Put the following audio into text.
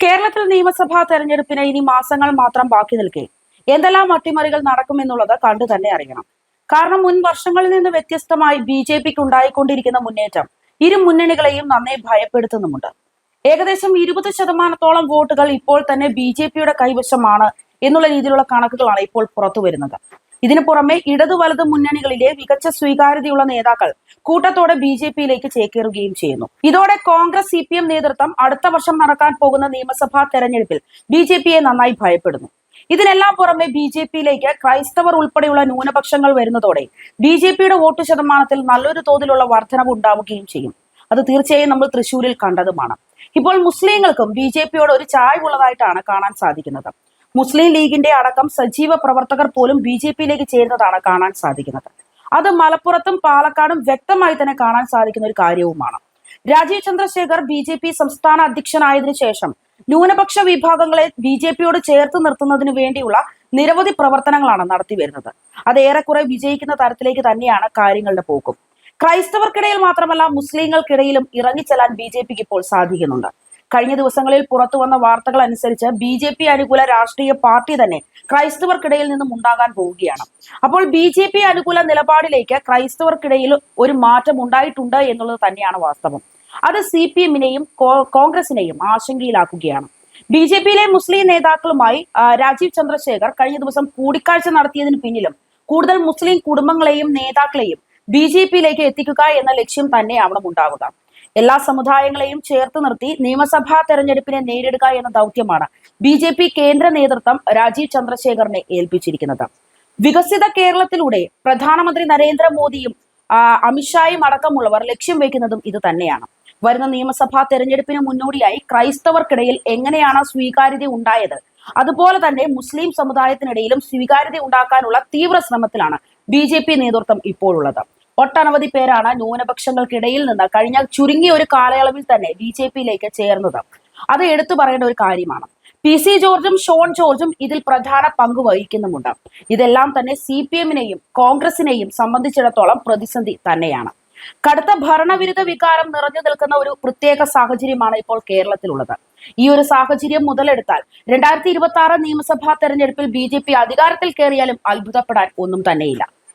കേരളത്തിൽ നിയമസഭാ തെരഞ്ഞെടുപ്പിന് ഇനി മാസങ്ങൾ മാത്രം ബാക്കി നിൽക്കെ. എന്തെല്ലാം അട്ടിമറികൾ നടക്കുമെന്നുള്ളത് കണ്ടു തന്നെ അറിയണം. കാരണം മുൻ വർഷങ്ങളിൽ നിന്ന് വ്യത്യസ്തമായി ബി ജെ പിക്ക് ഉണ്ടായിക്കൊണ്ടിരിക്കുന്ന മുന്നേറ്റം ഇരു മുന്നണികളെയും നന്നേ ഭയപ്പെടുത്തുന്നുമുണ്ട്. ഏകദേശം ഇരുപത് ശതമാനത്തോളം വോട്ടുകൾ ഇപ്പോൾ തന്നെ ബി ജെ പിയുടെ കൈവശമാണ് എന്നുള്ള രീതിയിലുള്ള കണക്കുകളാണ് ഇപ്പോൾ പുറത്തു വരുന്നത് ഇതിനു പുറമെ ഇടതു വലതു മുന്നണികളിലെ മികച്ച സ്വീകാര്യതയുള്ള നേതാക്കൾ കൂട്ടത്തോടെ ബി ജെ പിയിലേക്ക് ചേക്കേറുകയും ചെയ്യുന്നു. ഇതോടെ കോൺഗ്രസ് സി പി എം നേതൃത്വം അടുത്ത വർഷം നടക്കാൻ പോകുന്ന നിയമസഭാ തെരഞ്ഞെടുപ്പിൽ ബി ജെ പിയെ നന്നായി ഭയപ്പെടുന്നു. ഇതിനെല്ലാം പുറമെ ബി ജെ പിയിലേക്ക് ക്രൈസ്തവർ ഉൾപ്പെടെയുള്ള ന്യൂനപക്ഷങ്ങൾ വരുന്നതോടെ ബി ജെ പിയുടെ വോട്ട് ശതമാനത്തിൽ നല്ലൊരു തോതിലുള്ള വർധനവ് ഉണ്ടാവുകയും ചെയ്യും. അത് തീർച്ചയായും നമ്മൾ തൃശ്ശൂരിൽ കണ്ടതുമാണ്. ഇപ്പോൾ മുസ്ലിങ്ങൾക്കും ബി ജെ പിയോട് ഒരു ചായ്വുള്ളതായിട്ടാണ് കാണാൻ സാധിക്കുന്നത്. മുസ്ലിം ലീഗിന്റെ അടക്കം സജീവ പ്രവർത്തകർ പോലും ബി ജെ പിയിലേക്ക് ചേരുന്നതാണ് കാണാൻ സാധിക്കുന്നത്. അത് മലപ്പുറത്തും പാലക്കാടും വ്യക്തമായി തന്നെ കാണാൻ സാധിക്കുന്ന ഒരു കാര്യവുമാണ്. Rajeev Chandrasekhar B J P സംസ്ഥാന അധ്യക്ഷനായതിനു ശേഷം ന്യൂനപക്ഷ വിഭാഗങ്ങളെ ബി ജെ പിയോട് ചേർത്ത് നിർത്തുന്നതിന് വേണ്ടിയുള്ള നിരവധി പ്രവർത്തനങ്ങളാണ് നടത്തി വരുന്നത്. അത് ഏറെക്കുറെ വിജയിക്കുന്ന തരത്തിലേക്ക് തന്നെയാണ് കാര്യങ്ങളുടെ പോക്കും. ക്രൈസ്തവർക്കിടയിൽ മാത്രമല്ല മുസ്ലിങ്ങൾക്കിടയിലും ഇറങ്ങിച്ചെല്ലാൻ ബി ജെ പിക്ക് ഇപ്പോൾ സാധിക്കുന്നുണ്ട്. കഴിഞ്ഞ ദിവസങ്ങളിൽ പുറത്തു വന്ന വാർത്തകൾ അനുസരിച്ച് ബി ജെ പി അനുകൂല രാഷ്ട്രീയ പാർട്ടി തന്നെ ക്രൈസ്തവർക്കിടയിൽ നിന്നും ഉണ്ടാകാൻ പോവുകയാണ്. അപ്പോൾ ബി ജെ പി അനുകൂല നിലപാടിലേക്ക് ക്രൈസ്തവർക്കിടയിൽ ഒരു മാറ്റം ഉണ്ടായിട്ടുണ്ട് എന്നുള്ളത് തന്നെയാണ് വാസ്തവം. അത് സി പി എമ്മിനെയും കോൺഗ്രസിനെയും ആശങ്കയിലാക്കുകയാണ്. ബി ജെ പിയിലെ മുസ്ലിം നേതാക്കളുമായി രാജീവ് ചന്ദ്രശേഖർ കഴിഞ്ഞ ദിവസം കൂടിക്കാഴ്ച നടത്തിയതിന് പിന്നിലും കൂടുതൽ മുസ്ലിം കുടുംബങ്ങളെയും നേതാക്കളെയും ബി ജെ പിയിലേക്ക് എത്തിക്കുക എന്ന ലക്ഷ്യം തന്നെയാവണം ഉണ്ടാവുക. എല്ലാ സമുദായങ്ങളെയും ചേർത്ത് നിർത്തി നിയമസഭാ തെരഞ്ഞെടുപ്പിനെ നേരിടുക എന്ന ദൗത്യമാണ് ബി ജെ പി കേന്ദ്ര നേതൃത്വം രാജീവ് ചന്ദ്രശേഖറിനെ ഏൽപ്പിച്ചിരിക്കുന്നത്. വികസിത കേരളത്തിലൂടെ പ്രധാനമന്ത്രി നരേന്ദ്രമോദിയും അമിത്ഷായും അടക്കമുള്ളവർ ലക്ഷ്യം വെക്കുന്നതും ഇത് തന്നെയാണ്. വരുന്ന നിയമസഭാ തെരഞ്ഞെടുപ്പിന് മുന്നോടിയായി ക്രൈസ്തവർക്കിടയിൽ എങ്ങനെയാണ് സ്വീകാര്യത ഉണ്ടായത്? അതുപോലെ തന്നെ മുസ്ലിം സമുദായത്തിനിടയിലും സ്വീകാര്യത ഉണ്ടാക്കാനുള്ള തീവ്ര ശ്രമത്തിലാണ് ബി നേതൃത്വം ഇപ്പോഴുള്ളത്. ഒട്ടനവധി പേരാണ് ന്യൂനപക്ഷങ്ങൾക്കിടയിൽ നിന്ന് കഴിഞ്ഞ ചുരുങ്ങിയ ഒരു കാലയളവിൽ തന്നെ ബി ജെ പിയിലേക്ക് ചേർന്നത്. അത് എടുത്തു പറയേണ്ട ഒരു കാര്യമാണ്. പി സി ജോർജും ഷോൺ ജോർജും ഇതിൽ പ്രധാന പങ്ക് വഹിക്കുന്നുമുണ്ട്. ഇതെല്ലാം തന്നെ സി പി എമ്മിനെയും കോൺഗ്രസിനെയും സംബന്ധിച്ചിടത്തോളം പ്രതിസന്ധി തന്നെയാണ്. കടുത്ത ഭരണവിരുദ്ധ വികാരം നിറഞ്ഞു നിൽക്കുന്ന ഒരു പ്രത്യേക സാഹചര്യമാണ് ഇപ്പോൾ കേരളത്തിലുള്ളത്. ഈ ഒരു സാഹചര്യം മുതലെടുത്താൽ രണ്ടായിരത്തി ഇരുപത്തി ആറ് നിയമസഭാ തെരഞ്ഞെടുപ്പിൽ ബി ജെ പി അധികാരത്തിൽ കയറിയാലും അത്ഭുതപ്പെടാൻ ഒന്നും തന്നെയില്ല.